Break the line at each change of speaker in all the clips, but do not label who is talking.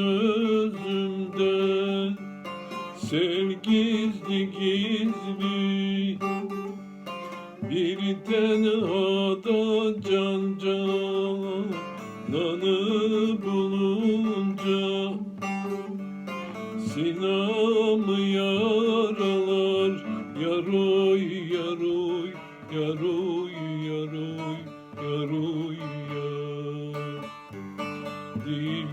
özümden Sen gizli gizli. Bir tenhada can cananı bulunca Sinamı yaralar yaroy yaroy yaroy yaroy yaroy yaroy Değil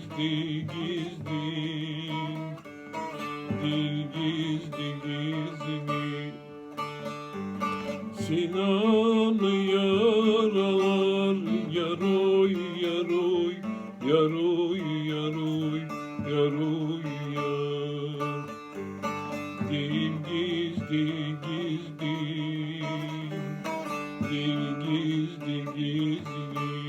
gizli gizli. Dil gizli gizli. Sinanı yaralar yaroy yaroy. Yaroy yaroy yaroy yar Dil gizli gizli. Dil gizli gizli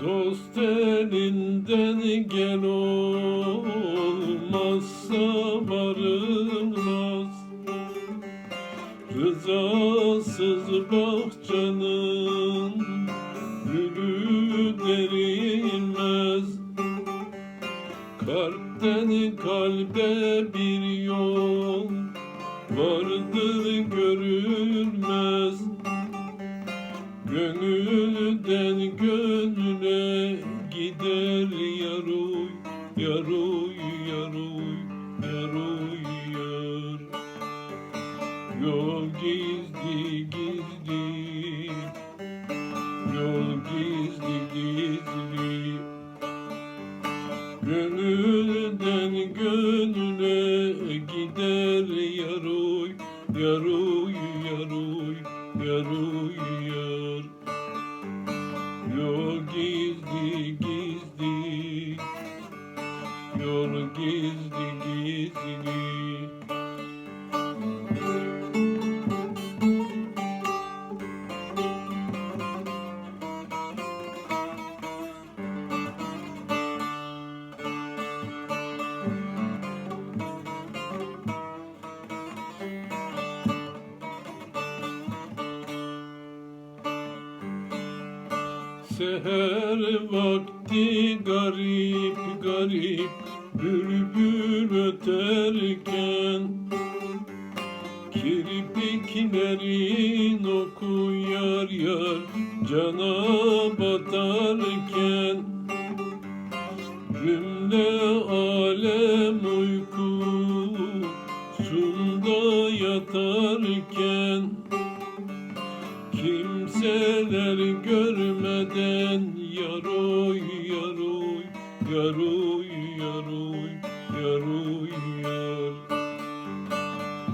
Dost elinden gel olmazsa varılmaz Rızasız bahçenin gülü derilmez Kalpten kalbe bir yol vardır görülmez. Gönülden yaruy, yaruy, yaruy, yaruy, yar. Yol gizli gizli, yol gizli gizli. Gönülden gönüle gider yaruy, yaruy, yaruy, yaruy, yar. Yol gizli gizli, gizli gizli. Seher vakti garip garip bülbül öterken Kirpiklerin oku yar yar cana batarken Cümle alem uykusunda yatarken Kimseler görmeden yaroy yaroy yaroy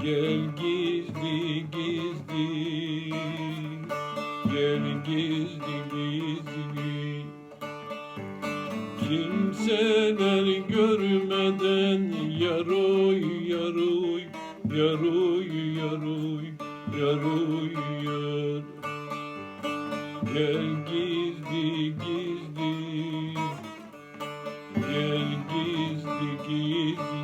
Gel gizli gizli Gel gizli gizli. Kimseler görmeden Yaroy yaroy Yaroy yaroy Yaroy yar. Gel gizli gizli Gel gizli gizli.